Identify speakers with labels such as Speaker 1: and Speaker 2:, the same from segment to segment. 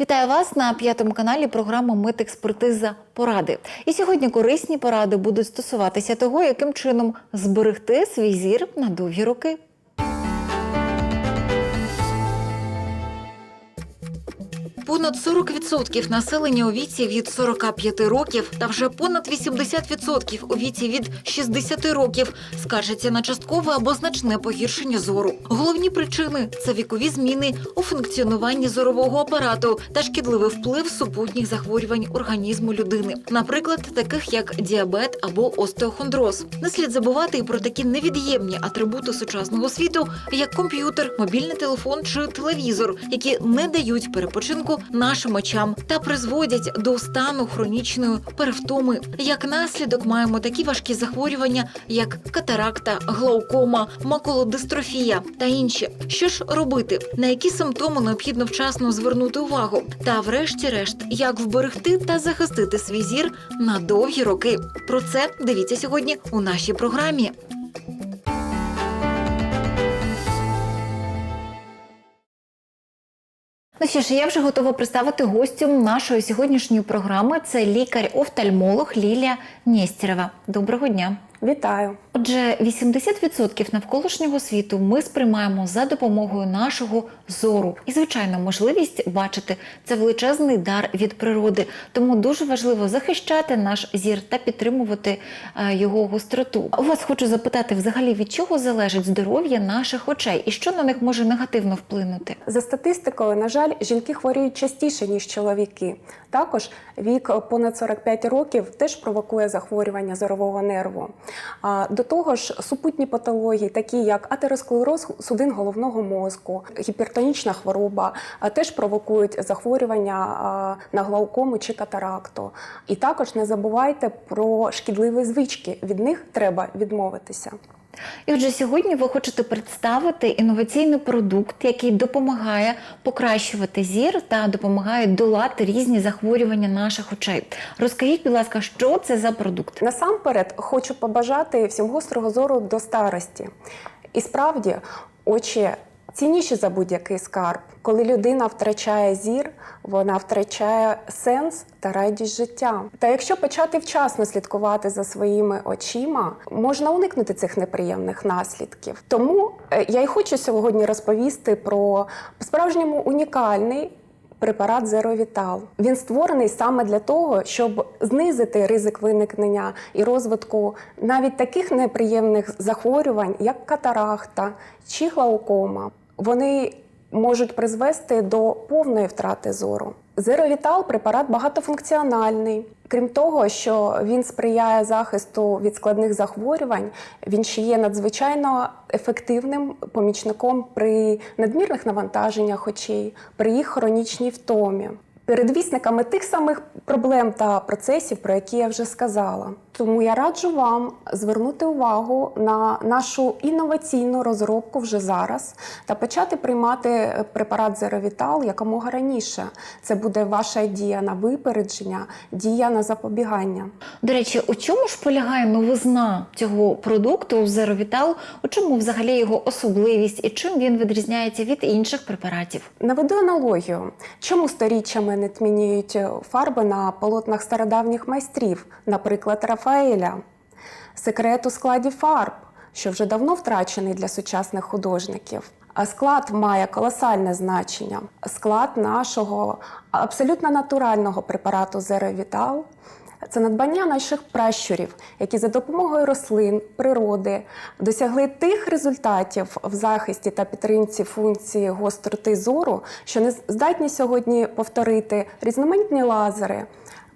Speaker 1: Вітаю вас на п'ятому каналі програми Медекспертиза поради. І сьогодні корисні поради будуть стосуватися того, яким чином зберегти свій зір на довгі роки. Понад 40% населення у віці від 45 років та вже понад 80% у віці від 60 років скаржаться на часткове або значне погіршення зору. Головні причини це вікові зміни у функціонуванні зорового апарату та шкідливий вплив супутніх захворювань організму людини, наприклад, таких як діабет або остеохондроз. Не слід забувати і про такі невід'ємні атрибути сучасного світу, як комп'ютер, мобільний телефон чи телевізор, які не дають перепочинку нашим очам та призводять до стану хронічної перевтоми. Як наслідок маємо такі важкі захворювання, як катаракта, глаукома, макулодистрофія та інші. Що ж робити? На які симптоми необхідно вчасно звернути увагу? Та, врешті-решт, як вберегти та захистити свій зір на довгі роки? Про це дивіться сьогодні у нашій програмі. Ну що ж, я вже готова представити гостю нашої сьогоднішньої програми. Це лікар-офтальмолог Лілія Нєстєрева. Доброго дня.
Speaker 2: Вітаю!
Speaker 1: Отже, 80% навколишнього світу ми сприймаємо за допомогою нашого зору. І, звичайно, можливість бачити це величезний дар від природи. Тому дуже важливо захищати наш зір та підтримувати е, його гостроту. У вас хочу запитати, взагалі від чого залежить здоров'я наших очей і що на них може негативно вплинути?
Speaker 2: За статистикою, на жаль, жінки хворіють частіше ніж чоловіки. Також вік понад 45 років теж провокує захворювання зорового нерву. До того ж, супутні патології, такі як атеросклероз судин головного мозку, гіпертонічна хвороба, теж провокують захворювання на глаукому чи катаракту. І також не забувайте про шкідливі звички. Від них треба відмовитися.
Speaker 1: І отже, сьогодні ви хочете представити інноваційний продукт, який допомагає покращувати зір та допомагає долати різні захворювання наших очей. Розкажіть, будь ласка, що це за продукт?
Speaker 2: Насамперед хочу побажати всім гострого зору до старості. І справді, очі цінніші за будь-який скарб. Коли людина втрачає зір, вона втрачає сенс та радість життя. Та якщо почати вчасно слідкувати за своїми очима, можна уникнути цих неприємних наслідків. Тому е, я й хочу сьогодні розповісти про справжньому унікальний препарат Зеровітал. Він створений саме для того, щоб знизити ризик виникнення і розвитку навіть таких неприємних захворювань, як катарахта чи глаукома. Вони можуть призвести до повної втрати зору. Зеровітал препарат багатофункціональний. Крім того, що він сприяє захисту від складних захворювань, він ще є надзвичайно ефективним помічником при надмірних навантаженнях очей, при їх хронічній втомі. Передвісниками тих самих проблем та процесів, про які я вже сказала. Тому я раджу вам звернути увагу на нашу інноваційну розробку вже зараз та почати приймати препарат Зеровітал якомога раніше. Це буде ваша дія на випередження, дія на запобігання.
Speaker 1: До речі, у чому ж полягає новизна цього продукту Zero У чому взагалі його особливість і чим він відрізняється від інших препаратів?
Speaker 2: Наведу аналогію, чому сторіччями не тмінюють фарби на полотнах стародавніх майстрів, наприклад, Рафаеля, секрет у складі фарб, що вже давно втрачений для сучасних художників. А склад має колосальне значення. Склад нашого абсолютно натурального препарату Zero це надбання наших пращурів, які за допомогою рослин, природи досягли тих результатів в захисті та підтримці функції гостроти зору, що не здатні сьогодні повторити різноманітні лазери.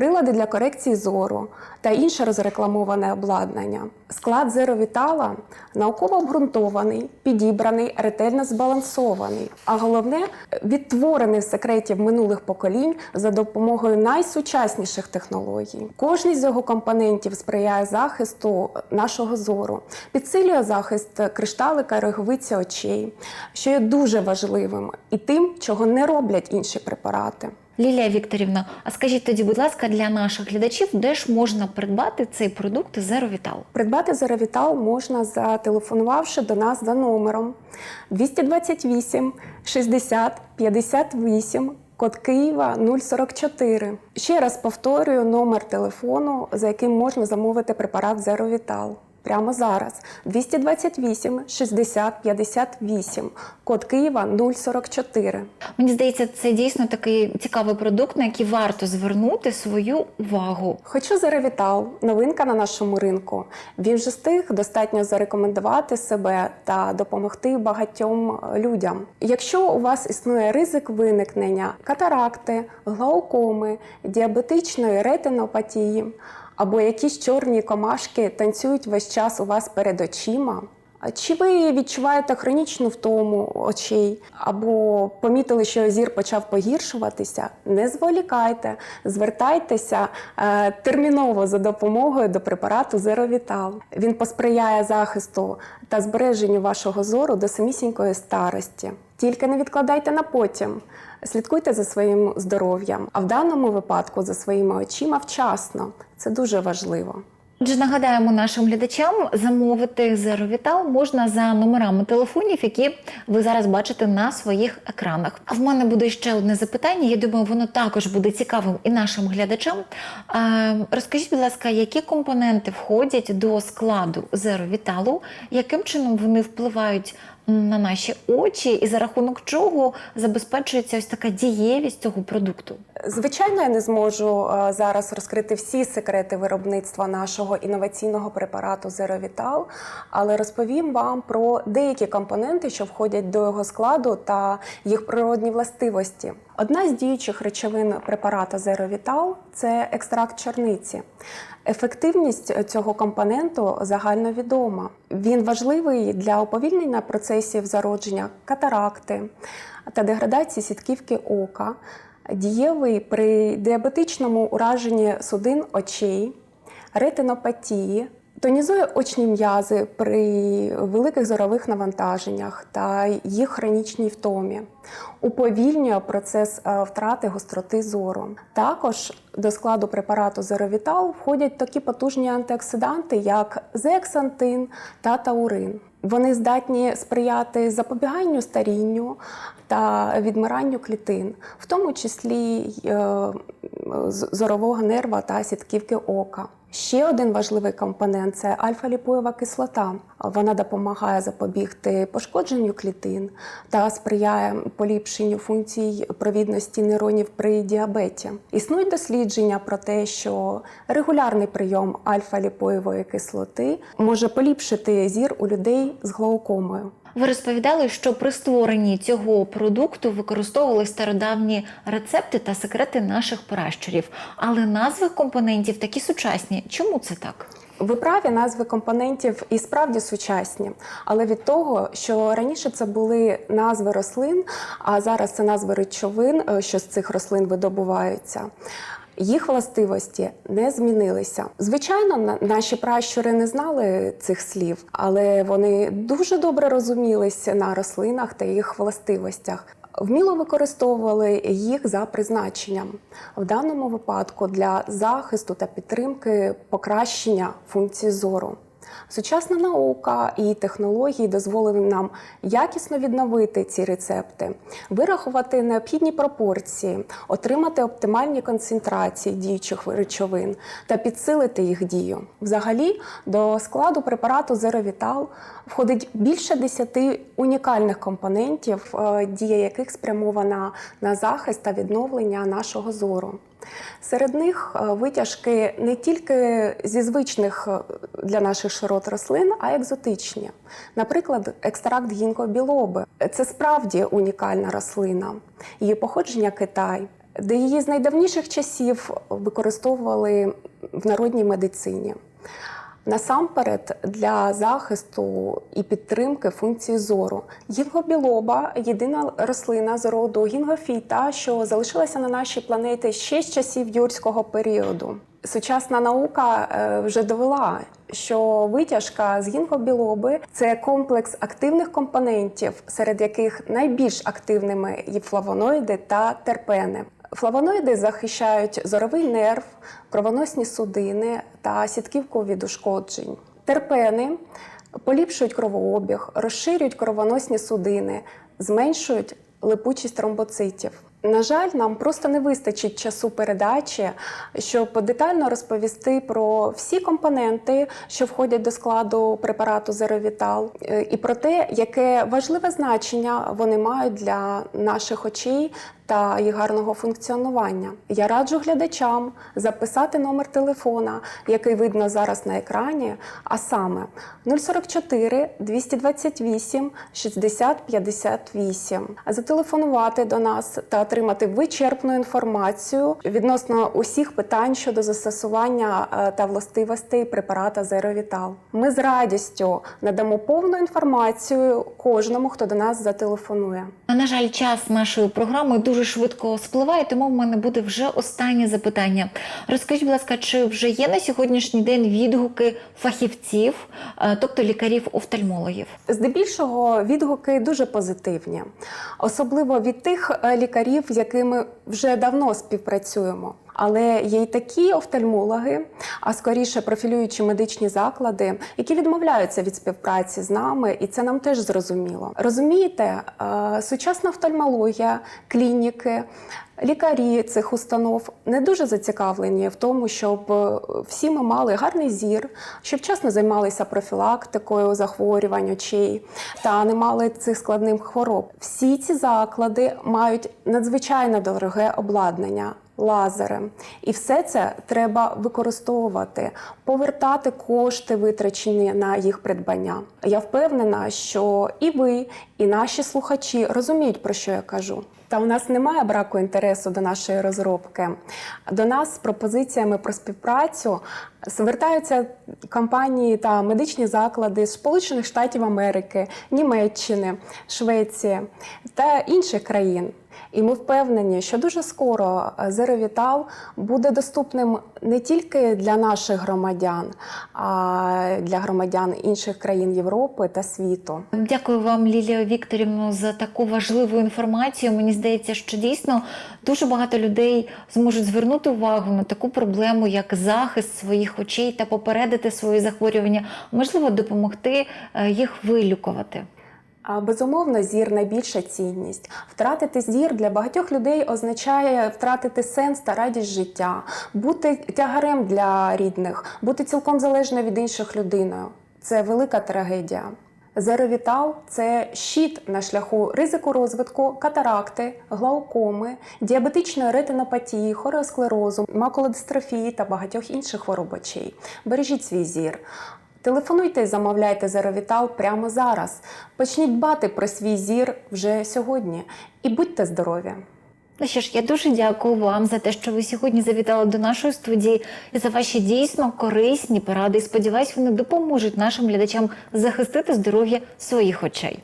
Speaker 2: Прилади для корекції зору та інше розрекламоване обладнання. Склад зеровітала науково обґрунтований, підібраний, ретельно збалансований, а головне відтворений в секретів минулих поколінь за допомогою найсучасніших технологій. Кожний з його компонентів сприяє захисту нашого зору, підсилює захист кришталика і роговиці очей, що є дуже важливим і тим, чого не роблять інші препарати.
Speaker 1: Лілія Вікторівна, а скажіть тоді, будь ласка, для наших глядачів, де ж можна придбати цей продукт Зеровітал?
Speaker 2: Придбати Зеровітал можна зателефонувавши до нас за номером 228 60 58 код Києва 044. Ще раз повторюю номер телефону, за яким можна замовити препарат Зеровітал. Прямо зараз 228 60 58, код Києва 044.
Speaker 1: Мені здається, це дійсно такий цікавий продукт, на який варто звернути свою увагу.
Speaker 2: Хочу Зеровітал, новинка на нашому ринку. Він вже встиг достатньо зарекомендувати себе та допомогти багатьом людям. Якщо у вас існує ризик виникнення катаракти, глаукоми, діабетичної ретинопатії або якісь чорні комашки танцюють весь час у вас перед очима. Чи ви відчуваєте хронічну втому очей, або помітили, що зір почав погіршуватися? Не зволікайте, звертайтеся е, терміново за допомогою до препарату Зеровітал. Він посприяє захисту та збереженню вашого зору до самісінької старості. Тільки не відкладайте на потім. Слідкуйте за своїм здоров'ям, а в даному випадку за своїми очима вчасно. Це дуже важливо.
Speaker 1: Отже, нагадаємо нашим глядачам, замовити Зеровітал можна за номерами телефонів, які ви зараз бачите на своїх екранах. А в мене буде ще одне запитання. Я думаю, воно також буде цікавим і нашим глядачам. Розкажіть, будь ласка, які компоненти входять до складу Зеровіталу, яким чином вони впливають на наші очі, і за рахунок чого забезпечується ось така дієвість цього продукту?
Speaker 2: Звичайно, я не зможу е, зараз розкрити всі секрети виробництва нашого інноваційного препарату Зеровітал, але розповім вам про деякі компоненти, що входять до його складу та їх природні властивості. Одна з діючих речовин препарата Зеровітал це екстракт чорниці. Ефективність цього компоненту загальновідома. Він важливий для уповільнення процесів зародження катаракти та деградації сітківки ока, дієвий при діабетичному ураженні судин очей, ретинопатії, тонізує очні м'язи при великих зорових навантаженнях та їх хронічній втомі, уповільнює процес е, втрати гостроти зору. Також до складу препарату Зеровітал входять такі потужні антиоксиданти, як зеаксантин та таурин. Вони здатні сприяти запобіганню старінню та відмиранню клітин, в тому числі е, зорового нерва та сітківки ока. Ще один важливий компонент це альфа-ліпоєва кислота. Вона допомагає запобігти пошкодженню клітин та сприяє поліпшенню функцій провідності нейронів при діабеті. Існують дослідження про те, що регулярний прийом альфа-ліпоєвої кислоти може поліпшити зір у людей з глаукомою.
Speaker 1: Ви розповідали, що при створенні цього продукту використовували стародавні рецепти та секрети наших пращурів, але назви компонентів такі сучасні. Чому це так?
Speaker 2: Ви праві назви компонентів і справді сучасні, але від того, що раніше це були назви рослин, а зараз це назви речовин, е, що з цих рослин видобуваються. Їх властивості не змінилися. Звичайно, на- наші пращури не знали цих слів, але вони дуже добре розумілися на рослинах та їх властивостях. Вміло використовували їх за призначенням в даному випадку для захисту та підтримки покращення функції зору. Сучасна наука і технології дозволили нам якісно відновити ці рецепти, вирахувати необхідні пропорції, отримати оптимальні концентрації діючих речовин та підсилити їх дію. Взагалі, до складу препарату Зеровітал входить більше 10 унікальних компонентів, е, дія яких спрямована на захист та відновлення нашого зору. Серед них е, витяжки не тільки зі звичних е, для наших широт рослин, а екзотичні. Наприклад, екстракт гінкобілоби. Це справді унікальна рослина. Її походження Китай, де її з найдавніших часів використовували в народній медицині. Насамперед для захисту і підтримки функції зору. Гінгобілоба єдина рослина з роду гінгофіта, що залишилася на нашій планеті ще з часів юрського періоду. Сучасна наука е, вже довела, що витяжка з гінгобілоби це комплекс активних компонентів, серед яких найбільш активними є флавоноїди та терпени. Флавоноїди захищають зоровий нерв, кровоносні судини та сітківку від ушкоджень. Терпени поліпшують кровообіг, розширюють кровоносні судини, зменшують липучість тромбоцитів. На жаль, нам просто не вистачить часу передачі, щоб детально розповісти про всі компоненти, що входять до складу препарату Зеровітал, і про те, яке важливе значення вони мають для наших очей та їх гарного функціонування. Я раджу глядачам записати номер телефона, який видно зараз на екрані, а саме 044 228 60 58. Зателефонувати до нас та отримати вичерпну інформацію відносно усіх питань щодо застосування е, та властивостей препарата Зеровітал. Ми з радістю надамо повну інформацію кожному, хто до нас зателефонує.
Speaker 1: На жаль, час нашої програми дуже швидко спливає, тому в мене буде вже останнє запитання. Розкажіть, будь ласка, чи вже є на сьогоднішній день відгуки фахівців, е, тобто лікарів-офтальмологів?
Speaker 2: Здебільшого відгуки дуже позитивні, особливо від тих е, лікарів, з якими вже давно співпрацюємо. Але є й такі офтальмологи, а скоріше профілюючі медичні заклади, які відмовляються від співпраці з нами, і це нам теж зрозуміло. Розумієте, е, сучасна офтальмологія, клініки. Лікарі цих установ не дуже зацікавлені в тому, щоб е, всі ми мали гарний зір, щоб вчасно займалися профілактикою захворювань очей та не мали цих складних хвороб. Всі ці заклади мають надзвичайно дороге обладнання. Лазери, і все це треба використовувати, повертати кошти, витрачені на їх придбання. Я впевнена, що і ви, і наші слухачі розуміють, про що я кажу. Та у нас немає браку інтересу до нашої розробки. До нас з пропозиціями про співпрацю звертаються компанії та медичні заклади з Сполучених Штатів Америки, Німеччини, Швеції та інших країн. І ми впевнені, що дуже скоро Зеровітал буде доступним не тільки для наших громадян, а для громадян інших країн Європи та світу.
Speaker 1: Дякую вам, Лілія Вікторівно, за таку важливу інформацію. Мені здається, що дійсно дуже багато людей зможуть звернути увагу на таку проблему, як захист своїх очей та попередити свої захворювання, можливо, допомогти е, їх вилікувати.
Speaker 2: Безумовно, зір найбільша цінність. Втратити зір для багатьох людей означає втратити сенс та радість життя, бути тягарем для рідних, бути цілком залежною від інших людиною. Це велика трагедія. Зеровітал це щит на шляху ризику розвитку катаракти, глаукоми, діабетичної ретинопатії, хореосклерозу, макулодистрофії та багатьох інших хвороб очей. Бережіть свій зір. Телефонуйте і замовляйте Зеровітал прямо зараз. Почніть дбати про свій зір вже сьогодні. І будьте здорові!
Speaker 1: Ну що ж, я дуже дякую вам за те, що ви сьогодні завітали до нашої студії і за ваші дійсно корисні поради. І сподіваюсь, вони допоможуть нашим глядачам захистити здоров'я своїх очей.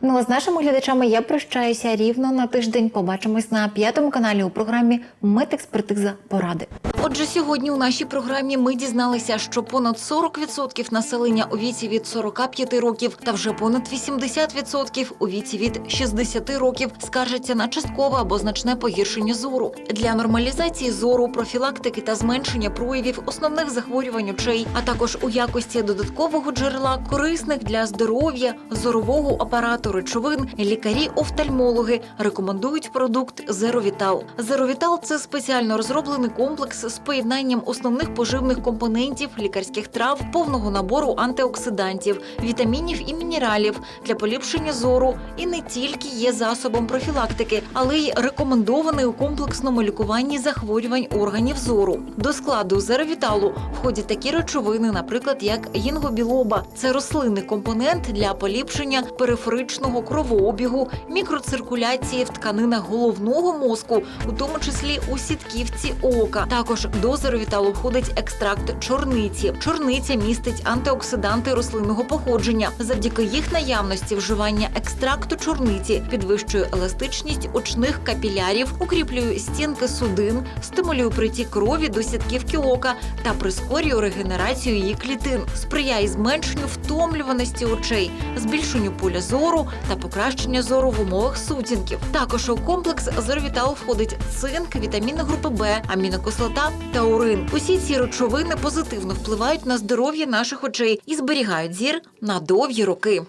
Speaker 1: Ну а з нашими глядачами я прощаюся рівно на тиждень. Побачимось на п'ятому каналі у програмі Медекспертиза поради. Отже, сьогодні у нашій програмі ми дізналися, що понад 40% населення у віці від 45 років та вже понад 80% у віці від 60 років скаржаться на часткове або значне погіршення зору. Для нормалізації зору, профілактики та зменшення проявів основних захворювань очей, а також у якості додаткового джерела корисних для здоров'я зорового апарату речовин, лікарі-офтальмологи рекомендують продукт Зеровітал. Зеровітал це спеціально розроблений комплекс з поєднанням основних поживних компонентів, лікарських трав, повного набору антиоксидантів, вітамінів і мінералів для поліпшення зору і не тільки є засобом профілактики, але й рекомендований у комплексному лікуванні захворювань органів зору. До складу зеровіталу входять такі речовини, наприклад, як гінгобілоба. Це рослинний компонент для поліпшення периферичного кровообігу, мікроциркуляції в тканинах головного мозку, у тому числі у сітківці ока. Також до зеровіталу входить екстракт чорниці. Чорниця містить антиоксиданти рослинного походження. Завдяки їх наявності вживання екстракту чорниці підвищує еластичність очних капілярів, укріплює стінки судин, стимулює притік крові до сітківки ока та прискорює регенерацію її клітин, сприяє зменшенню втомлюваності очей, збільшенню поля зору та покращення зору в умовах сутінків. Також у комплекс зорвітал входить цинк, вітаміни групи Б, амінокислота та урин. Усі ці речовини позитивно впливають на здоров'я наших очей і зберігають зір на довгі роки.